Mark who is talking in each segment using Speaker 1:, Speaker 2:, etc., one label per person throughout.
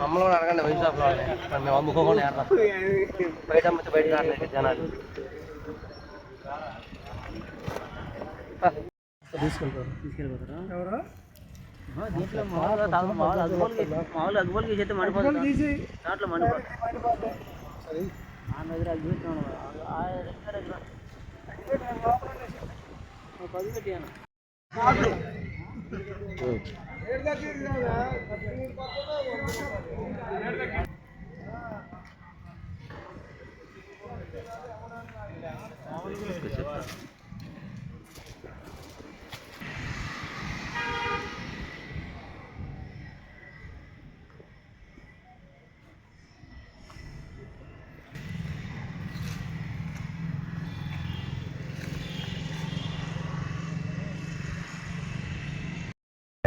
Speaker 1: మమ్మల్ని అడగండి వైన్ షాప్లో మేము అమ్ముకోకుండా బయట అమ్మితే బయట రావట్లేదు జనాలు.
Speaker 2: ఎవరు?
Speaker 1: దీంట్లో మామూలుగా తాగు- మామూలు అగ్గుబోలుకి మామూలు అగ్గుబోలుకి చేస్తే మండిపోతుంది దాంట్లో మండిపోతుంది ఆ పెట్టినాను. ఆ పది పెట్టాను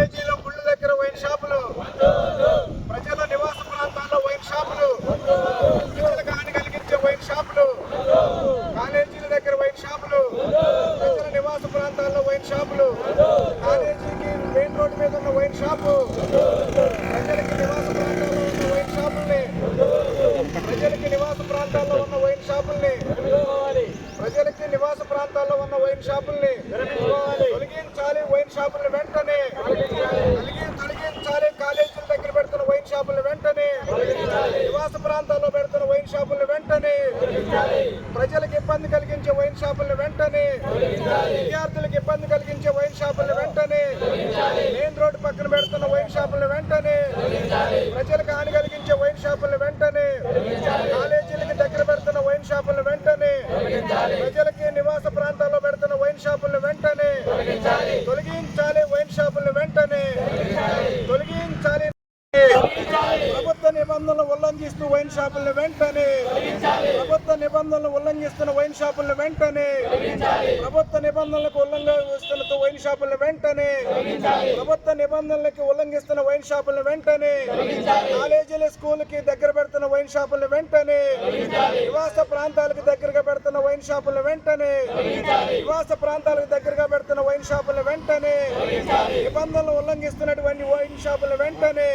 Speaker 2: కాలేజీలో గుళ్ళు దగ్గర వైన్ షాపులు ప్రజల నివాస ప్రాంతాల్లో వైన్ షాపులు ప్రజలకు హాని కలిగించే వైన్ షాపులు కాలేజీల దగ్గర వైన్ షాపులు ప్రజల నివాస ప్రాంతాల్లో వైన్ షాపులు కాలేజీకి మెయిన్ రోడ్డు మీద ఉన్న వైన్ షాపు ప్రజలకి నివాస ప్రాంతాల్లో ఉన్న వైన్ షాపుల్ని ప్రజలకి నివాస ప్రాంతాల్లో ఉన్న వైన్ షాపుల్ని ప్రజలకి నివాస ప్రాంతాల్లో ఉన్న వైన్ షాపుల్ని తొలగించాలి వైన్ షాపుల్ని వెంటనే తొలగి- తొలగించాలి కాలేజీల దగ్గర పెడుతున్న వైన్ షాపుల్ని వెంటనే నివాస ప్రాంతాల్లో పెడుతున్న వైన్ షాపుల్ని వెంటనే ప్రజలకు ఇబ్బంది కలిగించే వైన్ షాపుల్ని వెంటనే విద్యార్థులకు ఇబ్బంది కలిగించే వైన్ షాపుల్ని వెంటనే మెయిన్ రోడ్డు పక్కన పెడుతున్న వైన్ షాపుల్ని వెంటనే ప్రజలకు హాని కలిగించే వైన్ షాపుల్ని వెంటనే కాలేజీలకి దగ్గర పెడుతున్న వైన్ షాపుల్ని వెంటనే ప్రజలకి నివాస ప్రాంతాల్లో పెడుతున్న వైన్ షాపుల్ని వెంటనే తొలగించాలి వైన్ షాపుల్ని వెంటనే తొలగించాలి. ప్రభుత్వ నిబంధనలు ఉల్లంఘిస్తూ వైన్ షాపుల్ని వెంటనే ప్రభుత్వ నిబంధనలు ఉల్లంఘిస్తున్న వైన్ షాపుల్ని వెంటనే ప్రభుత్వ నిబంధనలకు ఉల్లంఘిస్తున్న వైన్ షాపుల్ని వెంటనే ప్రభుత్వ నిబంధనలకి ఉల్లంఘిస్తున్న వైన్ షాపుల్ని వెంటనే కాలేజీల స్కూల్కి దగ్గర పెడుతున్న వైన్ షాపుల్ని వెంటనే నివాస ప్రాంతాలకు దగ్గరగా పెడుతున్న వైన్ షాపుల్ని వెంటనే నివాస ప్రాంతాలకు దగ్గరగా పెడుతున్న వైన్ షాపుల్ని వెంటనే నిబంధనలు ఉల్లంఘిస్తున్నటువంటి వైన్ షాపుల వెంటనే